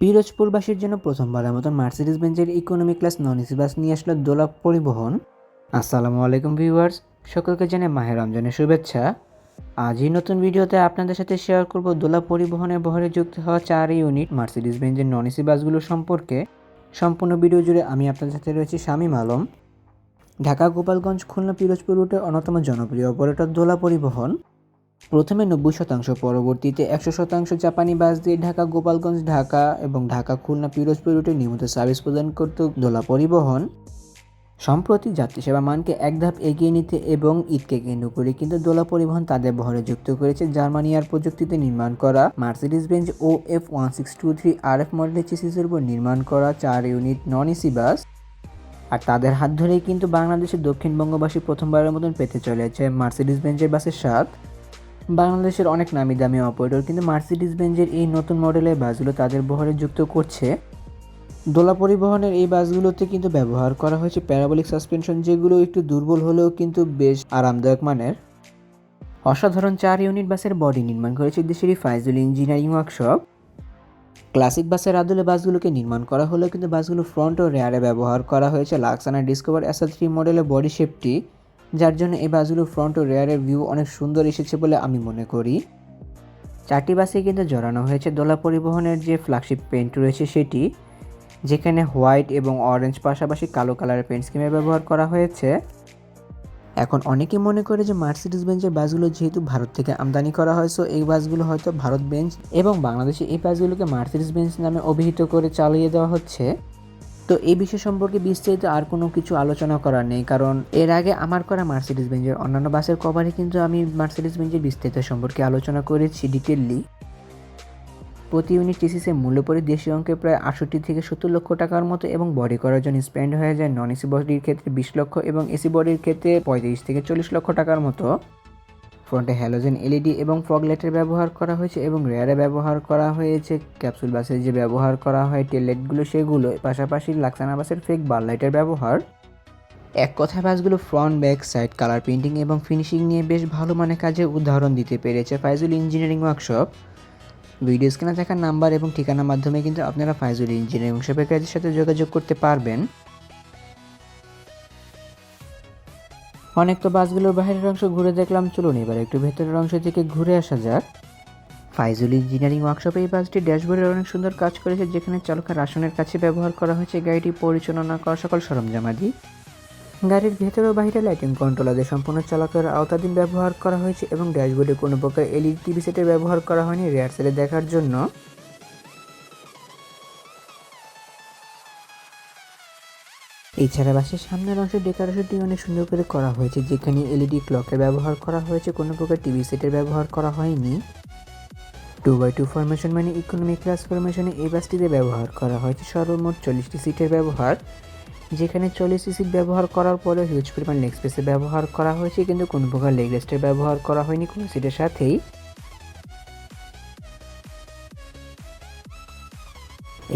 পিরোজপুরবাসীর জন্য প্রথমবারের মতন Mercedes বেঞ্জের economy class non AC bus নিয়ে আসলো দোলা পরিবহন। আসসালামু আলাইকুম ভিউয়ার্স সকলকে জানাই মাহের রমজানের শুভেচ্ছা। আজই নতুন ভিডিওতে আপনাদের সাথে শেয়ার করব দোলা পরিবহনের বহরে যুক্ত হওয়া চার ইউনিট মার্সিডিজ বেঞ্জের নন এসি বাসগুলো সম্পর্কে। সম্পূর্ণ ভিডিও জুড়ে আমি আপনাদের সাথে রয়েছি শামীম আলম। ঢাকা গোপালগঞ্জ খুলনা পিরোজপুর রুটের অন্যতম জনপ্রিয় অপারেটর দোলা পরিবহন। প্রথমে নব্বই শতাংশ, পরবর্তীতে একশো শতাংশ জাপানি বাস দিয়ে ঢাকা, গোপালগঞ্জ, ঢাকা এবং ঢাকা, খুলনা, পিরোজপুর রুটে নিয়মিত সার্ভিস প্রদান করত দোলা পরিবহন। সম্প্রতি যাত্রী সেবা মানকে এক ধাপ এগিয়ে নিতে এবং ঈদকে কেন্দ্র করে কিন্তু দোলা পরিবহন তাদের বহরে যুক্ত করেছে জার্মানিয়ার প্রযুক্তিতে নির্মাণ করা মার্সিডিস বেঞ্জ ও F one six two three R F মডেলের চেসিসের উপর নির্মাণ করা চার ইউনিট নন এসি বাস। আর তাদের হাত ধরেই কিন্তু বাংলাদেশের দক্ষিণবঙ্গবাসী প্রথমবারের মতন পেতে চলেছে মার্সিডিস বেঞ্জের বাসের স্বাদ। বাংলাদেশের অনেক নামি দামি অপারেটর কিন্তু মার্সিডিজ বেঞ্জের এই নতুন মডেলের বাসগুলো তাদের বহরে যুক্ত করছে। দোলা পরিবহনের এই বাসগুলোতে কিন্তু ব্যবহার করা হয়েছে প্যারাবলিক সাসপেনশন যেগুলো একটু দুর্বল হলেও কিন্তু বেশ আরামদায়ক মানের। অসাধারণ চার ইউনিট বাসের বডি নির্মাণ করেছে দেশেরই ফাইজুল ইঞ্জিনিয়ারিং ওয়ার্কশপ ক্লাসিক বাসের আদলে বাসগুলোকে নির্মাণ করা হলেও কিন্তু বাসগুলো ফ্রন্ট ও রেয়ারে ব্যবহার করা হয়েছে। লাক্সানা ডিসকভার এসএল থ্রি মডেলের বডি শেপটি যার জন্য এই বাসগুলো ফ্রন্ট ও রেয়ারের ভিউ অনেক সুন্দর এসেছে বলে আমি মনে করি। চারটি বাসে কিন্তু জড়ানো হয়েছে। দোলা পরিবহনের যে ফ্ল্যাগশিপ পেন্ট রয়েছে সেটি, যেখানে হোয়াইট এবং অরেঞ্জ পাশাপাশি কালো কালারের পেন্ট স্কিমে ব্যবহার করা হয়েছে। এখন অনেকে মনে করে যে মার্সিডিস বেঞ্চের বাসগুলো যেহেতু ভারত থেকে আমদানি করা হয় সো এই বাসগুলো হয়তো ভারত বেঞ্চ এবং বাংলাদেশে এই বাসগুলোকে মার্সিডিস বেঞ্চ নামে অভিহিত করে চালিয়ে দেওয়া হচ্ছে। তো এই বিষয় সম্পর্কে বিস্তারিত আর কোনো কিছু আলোচনা করার নেই, কারণ এর আগে আমার করা মার্সিডিজ বেঞ্জের অন্যান্য বাসের কভারে কিন্তু আমি মার্সিডিস বেঞ্জের বিস্তারিত সম্পর্কে আলোচনা করেছি ডিটেললি প্রতি ইউনিট টিসিসের মূল্য পড়ে দেশীয় অঙ্কে প্রায় আটষট্টি থেকে সত্তর লক্ষ টাকার মতো এবং বডি করার জন্য স্পেন্ড হয়ে যায় নন এসি বডির ক্ষেত্রে বিশ লক্ষ এবং এসি বডির ক্ষেত্রে পঁয়ত্রিশ থেকে চল্লিশ লক্ষ টাকার মতো। ফ্রন্টে হ্যালোজেন এলইডি এবং ফগ লাইটের ব্যবহার করা হয়েছে এবং রেয়ারে ব্যবহার করা হয়েছে। ক্যাপসুল বাসে যে ব্যবহার করা হয়, টেল লাইটগুলো সেগুলো, পাশাপাশি লাক্সানা বাসের ফেক বার লাইটের ব্যবহার। এক কথায় বাসগুলো front back side colour painting এবং ফিনিশিং নিয়ে বেশ ভালো মানের কাজে উদাহরণ দিতে পেরেছে ফাইজুল ইঞ্জিনিয়ারিং ওয়ার্কশপ ভিডিও স্ক্রিনে থাকা নাম্বার এবং ঠিকানার মাধ্যমে কিন্তু আপনারা ফাইজুল ইঞ্জিনিয়ারিং ওয়ার্কশপের কাজের সাথে যোগাযোগ করতে পারবেন। অনেক তো বাসগুলোর বাইরের অংশ ঘুরে দেখলাম। চলুন এবার একটু ভেতরের অংশ থেকে ঘুরে আসা যাক। ফাইজুল ইঞ্জিনিয়ারিং ওয়ার্কশপে এই বাসটি ড্যাশবোর্ডের অনেক সুন্দর কাজ করেছে, যেখানে চালকের আসনের কাছে ব্যবহার করা হয়েছে গাড়িটি পরিচালনা করা সকল সরঞ্জামাদি। গাড়ির ভেতরে ও বাইরে লাইটিং কন্ট্রোলারদের সম্পূর্ণ চালকের আওতাধীন ব্যবহার করা হয়েছে এবং ড্যাশবোর্ডে কোনো প্রকার এলইডি টিভি সেটের ব্যবহার করা হয়নি রেয়ার সেলে দেখার জন্য। এছাড়া বাসের সামনের অংশের ডেকোরেশনটি অনেক সুন্দর করে করা হয়েছে, যেখানে এলইডি ক্লকের ব্যবহার করা হয়েছে, কোনো প্রকার টিভি সেটের ব্যবহার করা হয়নি। টু বাই টু ফরমেশন মানে ইকোনমি ক্লাস ফরমেশনে এই বাসটিতে ব্যবহার করা হয়েছে, সর্বমোট চল্লিশটি সিটের ব্যবহার, যেখানে চল্লিশটি সিট ব্যবহার করার পরে হিউজ পরিমাণ লেগ স্পেসে ব্যবহার করা হয়েছে, কিন্তু কোনো প্রকার লেগ রেস্টের ব্যবহার করা হয়নি, কোনো সিটের সাথেই।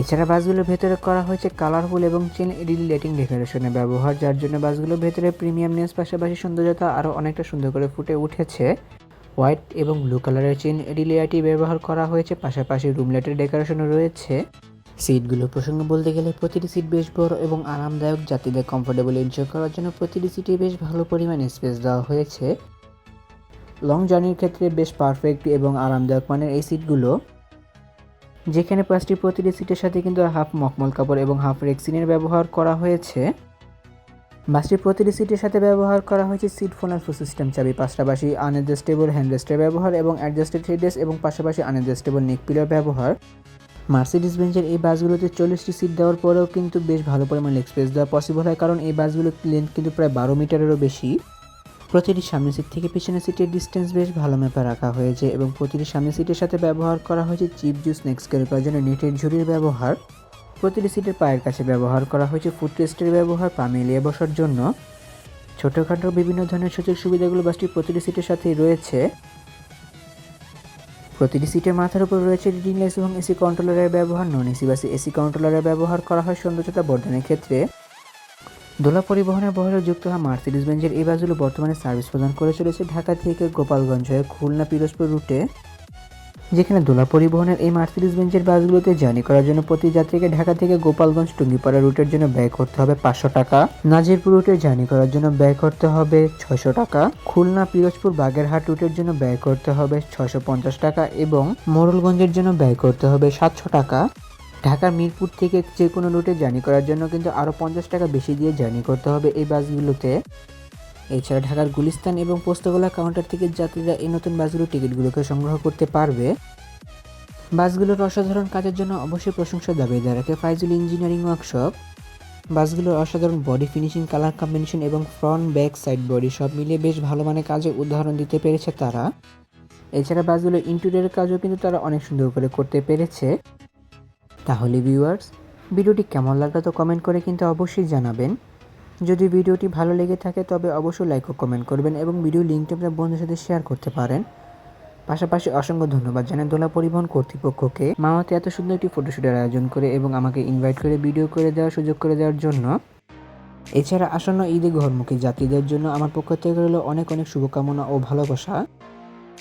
এছাড়া বাসগুলোর ভেতরে করা হয়েছে কালারফুল এবং চেন এডিল লাইটিং ডেকোরেশনের ব্যবহার, যার জন্য বাসগুলোর ভেতরে প্রিমিয়াম প্রিমিয়ামনেস পাশাপাশি সৌন্দর্যতা আরও অনেকটা সুন্দর করে ফুটে উঠেছে। হোয়াইট এবং ব্লু কালারের চেন লাইটই ব্যবহার করা হয়েছে, পাশাপাশি রুম লাইটের ডেকোরেশনও রয়েছে। সিটগুলো প্রসঙ্গে বলতে গেলে প্রতিটি সিট বেশ বড় এবং আরামদায়ক, যাত্রীদের কমফোর্টেবল এনজয় করার জন্য প্রতিটি সিটে বেশ ভালো পরিমাণে স্পেস দেওয়া হয়েছে। লং জার্নির ক্ষেত্রে বেশ পারফেক্ট এবং আরামদায়ক মানের এই সিটগুলো যেখানে পাঁচটি প্রতিটি সিটের সাথে কিন্তু হাফ মকমল কাপড় এবং হাফ রেক্সিনের ব্যবহার করা হয়েছে। বাসটির প্রতিটি সিটের সাথে ব্যবহার করা হয়েছে সিট ফোন আর ফু সিস্টেম চাবি, পাশাপাশি আনএডজাস্টেবল হ্যান্ডরেস্টের ব্যবহার এবং অ্যাডজাস্টেড হেডরেস্ট এবং পাশাপাশি আনএডজাস্টেবল নেক পিলার ব্যবহার। মার্সিডিস বেঞ্চের এই বাসগুলোতে চল্লিশটি সিট দেওয়ার পরেও কিন্তু বেশ ভালো পরিমাণ লেগ স্পেস দেওয়া পসিবল হয়, কারণ এই বাসগুলোর লেন্থ কিন্তু প্রায় বারো মিটারেরও বেশি। প্রতিটি সামনের সিট থেকে পিছনের সিটের ডিস্টেন্স বেশ ভালো মেপে রাখা হয়েছে এবং প্রতিটি সামনের সিটের সাথে ব্যবহার করা হয়েছে চিপ জুস নেক্সট ক্যারি নেটের ঝুড়ির ব্যবহার। প্রতিটি সিটের পায়ের কাছে ব্যবহার করা হয়েছে ফুট রেস্টের ব্যবহার, পা মিলিয়ে বসার জন্য। ছোটোখাটো বিভিন্ন ধরনের সুযোগ সুবিধাগুলো বাসটি প্রতিটি সিটের সাথেই রয়েছে। প্রতিটি সিটের মাথার উপর রয়েছে রিডিং লাইটস এবং এসি কন্ট্রোলারের ব্যবহার। নন এসি বাসে এসি কন্ট্রোলারের ব্যবহার করা হয় সৌন্দর্যতা বর্ধনের ক্ষেত্রে। দোলা পরিবহনের বহরে যুক্ত হওয়া মার্সিডিজ বেঞ্জের এই বাসগুলো বর্তমানে সার্ভিস প্রদান করে চলেছে ঢাকা থেকে গোপালগঞ্জ হয়ে খুলনা পিরোজপুর রুটে যেখানে দোলা পরিবহনের এই মার্সিডিজ বেঞ্চের বাসগুলোতে জার্নি করার জন্য প্রতি যাত্রীকে ঢাকা থেকে গোপালগঞ্জ টুঙ্গিপাড়া রুটের জন্য ব্যয় করতে হবে পাঁচশো টাকা। নাজিরপুর রুটে জার্নি করার জন্য ব্যয় করতে হবে ছয়শো টাকা। খুলনা পিরোজপুর বাগেরহাট রুটের জন্য ব্যয় করতে হবে ছয়শো পঞ্চাশ টাকা এবং মোরলগঞ্জের জন্য ব্যয় করতে হবে সাতশো টাকা। ঢাকার মিরপুর থেকে যে কোনো রুটে জার্নি করার জন্য কিন্তু আরও পঞ্চাশ টাকা বেশি দিয়ে জার্নি করতে হবে এই বাসগুলোতে। এছাড়া ঢাকার গুলিস্তান এবং পোস্তগোলা কাউন্টার থেকে যাত্রীরা এই নতুন বাসগুলোর টিকিটগুলোকে সংগ্রহ করতে পারবে। বাসগুলোর অসাধারণ কাজের জন্য অবশ্যই প্রশংসা দাবিদার রাখে ফাইজুল ইঞ্জিনিয়ারিং ওয়ার্কশপ। বাসগুলোর অসাধারণ বডি ফিনিশিং, কালার কম্বিনেশন এবং ফ্রন্ট, ব্যাক, সাইড বডি সব মিলিয়ে বেশ ভালো মানের কাজে উদাহরণ দিতে পেরেছে তারা। এছাড়া বাসগুলোর ইন্টেরিয়রের কাজও কিন্তু তারা অনেক সুন্দর করে করতে পেরেছে। তাহলে ভিউয়ার্স ভিডিওটি কেমন লাগল তো কমেন্ট করে কিন্তু অবশ্যই জানাবেন। যদি ভিডিওটি ভালো লেগে থাকে তবে অবশ্যই লাইক ও কমেন্ট করবেন এবং ভিডিও লিঙ্কটি আপনার বন্ধুদের সাথে শেয়ার করতে পারেন। পাশাপাশি অসংখ্য ধন্যবাদ জানাই দোলা পরিবহন কর্তৃপক্ষকে। মামাতে এত সুন্দর একটি ফটোশ্যুটের আয়োজন করে এবং আমাকে ইনভাইট করে ভিডিও করে দেওয়ার সুযোগ করে দেওয়ার জন্য। এছাড়া আসন্ন ঈদে ঘরমুখী যাত্রীদের জন্য আমার পক্ষ থেকে রইল অনেক অনেক শুভকামনা ও ভালোবাসা।